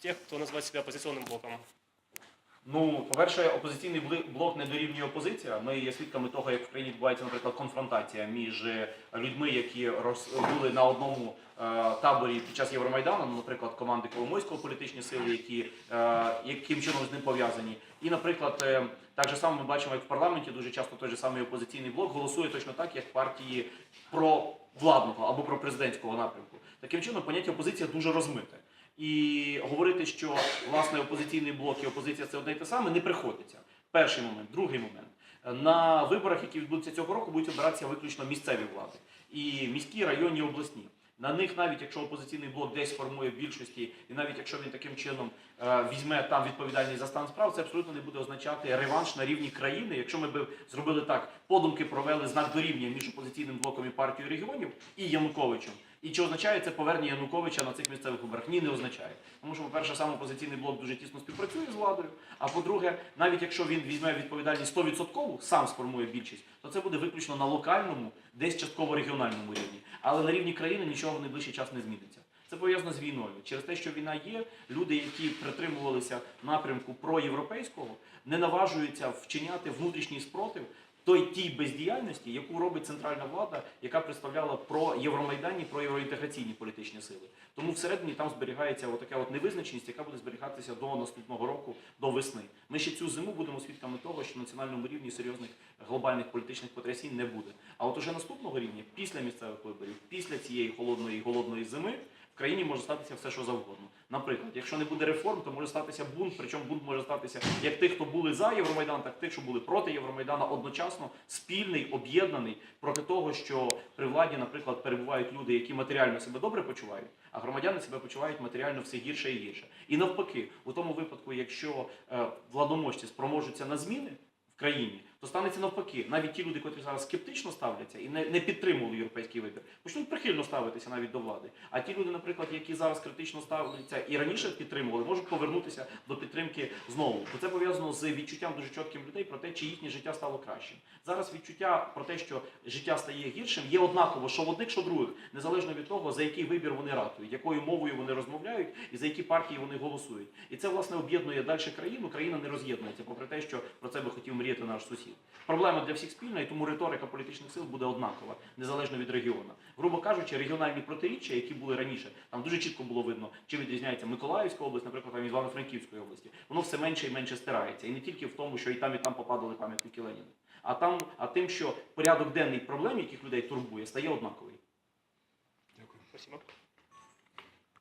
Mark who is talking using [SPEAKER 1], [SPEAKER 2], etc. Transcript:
[SPEAKER 1] тех, кто называет себя оппозиционным блоком?
[SPEAKER 2] Ну, по-перше, опозиційний блок не дорівнює опозиція. Ми є свідками того, як в країні відбувається, наприклад, конфронтація між людьми, які роз- були на одному е, таборі під час Євромайдану, ну, наприклад, команди Коломойського політичні сили, які е, яким чином з ним пов'язані. І, наприклад, е, так же само ми бачимо, як в парламенті дуже часто той же самий опозиційний блок голосує точно так, як партії про владного або про президентського напрямку. Таким чином, поняття опозиція дуже розмите. І говорити, що власне опозиційний блок і опозиція це одне і те саме, не приходиться. Перший момент, другий момент. На виборах, які відбудуться цього року, будуть обиратися виключно місцеві влади і міські, районні, обласні. На них, навіть якщо опозиційний блок десь формує більшості, і навіть якщо він таким чином е, візьме там відповідальність за стан справ, це абсолютно не буде означати реванш на рівні країни. Якщо ми б зробили так, подумки провели знак дорівняння між опозиційним блоком і партією регіонів і Януковичем. І чи означає це повернення Януковича на цих місцевих виборах? Ні, не означає. Тому що, по-перше, сам опозиційний блок дуже тісно співпрацює з владою. А по-друге, навіть якщо він візьме відповідальність 100%, сам сформує більшість, то це буде виключно на локальному, десь частково регіональному рівні. Але на рівні країни нічого в найближчий час не зміниться. Це пов'язано з війною. Через те, що війна є, люди, які притримувалися напрямку проєвропейського, не наважуються вчиняти внутрішній спротив той тій бездіяльності, яку робить центральна влада, яка представляла про Євромайдані, про євроінтеграційні політичні сили. Тому всередині там зберігається отака от невизначеність, яка буде зберігатися до наступного року, до весни. Ми ще цю зиму будемо свідками того, що на національному рівні серйозних глобальних політичних потрясінь не буде. А от уже наступного рівня, після місцевих виборів, після цієї холодної голодної зими. Країні може статися все, що завгодно. Наприклад, якщо не буде реформ, то може статися бунт. Причому бунт може статися як тих, хто були за Євромайдан, так тих, що були проти Євромайдана, одночасно спільний, об'єднаний проти того, що при владі, наприклад, перебувають люди, які матеріально себе добре почувають, а громадяни себе почувають матеріально все гірше і гірше. І навпаки, у тому випадку, якщо е, владоможці спроможуться на зміни в країні, то станеться навпаки. Навіть ті люди, котрі зараз скептично ставляться і не, не підтримували європейський вибір, почнуть прихильно ставитися навіть до влади. А ті люди, наприклад, які зараз критично ставляться і раніше підтримували, можуть повернутися до підтримки знову. Бо це пов'язано з відчуттям дуже чітким людей про те, чи їхнє життя стало кращим. Зараз відчуття про те, що життя стає гіршим, є однаково, що в одних, що в других, незалежно від того, за який вибір вони ратують, якою мовою вони розмовляють і за які партії вони голосують. І це власне об'єднує далі країну. Країна не роз'єднується, попри те, що про це би хотів мріяти наш сусід. Проблема для всіх спільна, і тому риторика політичних сил буде однакова, незалежно від регіону. Грубо кажучи, регіональні протиріччя, які були раніше, там дуже чітко було видно, чи відрізняється Миколаївська область, наприклад, там Івано-Франківської області. Воно все менше і менше стирається. І не тільки в тому, що і там, і там попадали пам'ятники Леніна, а там, а тим, що порядок денний проблем, яких людей турбує, стає однаковий.
[SPEAKER 1] Спасибо.